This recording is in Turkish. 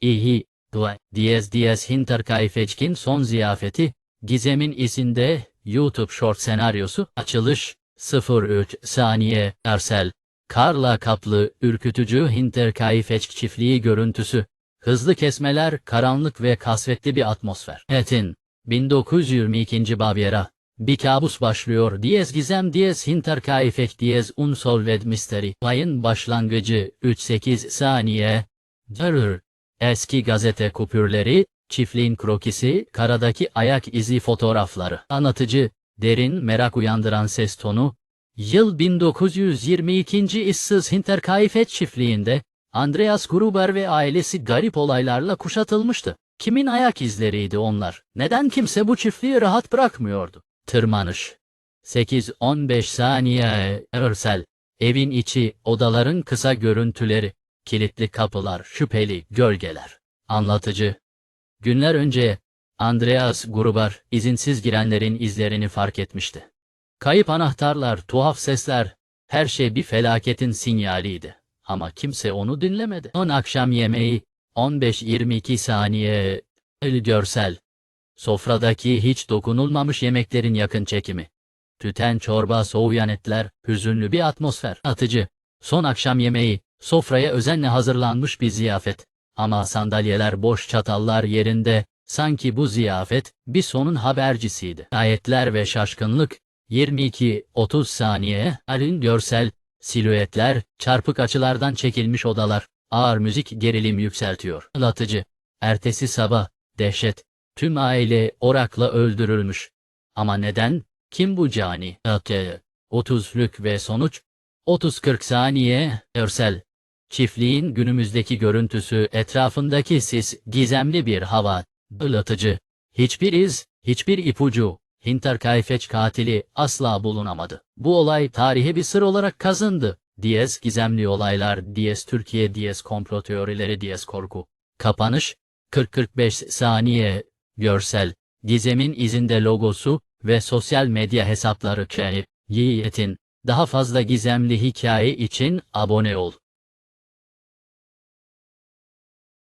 İhi, dua, diyez diyez Hinterkaifeçkin son ziyafeti, Gizem'in izinde, YouTube short senaryosu, açılış, 03 saniye, Ersel, karla kaplı, ürkütücü Hinterkaifeç çiftliği görüntüsü, hızlı kesmeler, karanlık ve kasvetli bir atmosfer. Metin, 1922. Baviera, bir kabus başlıyor. Diyez gizem diyez Hinterkaifeç diyez unsolved mystery. Ayın başlangıcı 3-8 saniye. Dırır. Eski gazete kupürleri, çiftliğin krokisi, karadaki ayak izi fotoğrafları. Anlatıcı, derin merak uyandıran ses tonu. Yıl 1922. ıssız Hinterkaifeç çiftliğinde Andreas Gruber ve ailesi garip olaylarla kuşatılmıştı. Kimin ayak izleriydi onlar? Neden kimse bu çiftliği rahat bırakmıyordu? Tırmanış. 8-15 saniye Örsel. Evin içi, odaların kısa görüntüleri, kilitli kapılar, şüpheli gölgeler. Anlatıcı. Günler önce Andreas Gruber izinsiz girenlerin izlerini fark etmişti. Kayıp anahtarlar, tuhaf sesler, her şey bir felaketin sinyaliydi. Ama kimse onu dinlemedi. On akşam yemeği 15-22 saniye el görsel. Sofradaki hiç dokunulmamış yemeklerin yakın çekimi. Tüten çorba, soğuyan etler, hüzünlü bir atmosfer. Atıcı. Son akşam yemeği, sofraya özenle hazırlanmış bir ziyafet. Ama sandalyeler boş çatallar yerinde, sanki bu ziyafet bir sonun habercisiydi. Ayetler ve şaşkınlık, 22-30 saniye, alin görsel, silüetler, çarpık açılardan çekilmiş odalar, ağır müzik gerilim yükseltiyor. Latıcı. Ertesi sabah, dehşet, tüm aile orakla öldürülmüş. Ama neden? Kim bu cani? Atı. 30'lük ve sonuç, 30-40 saniye, örsel. Çiftliğin günümüzdeki görüntüsü, etrafındaki sis, gizemli bir hava, ılatıcı. Hiçbir iz, hiçbir ipucu, Hinterkaifeç katili asla bulunamadı. Bu olay tarihe bir sır olarak kazındı. Diyez gizemli olaylar, Diyez Türkiye, Diyez komplo teorileri, Diyez korku. Kapanış, 40-45 saniye, görsel, gizemin izinde logosu ve sosyal medya hesapları K. Yiğit'in. Daha fazla gizemli hikaye için abone ol.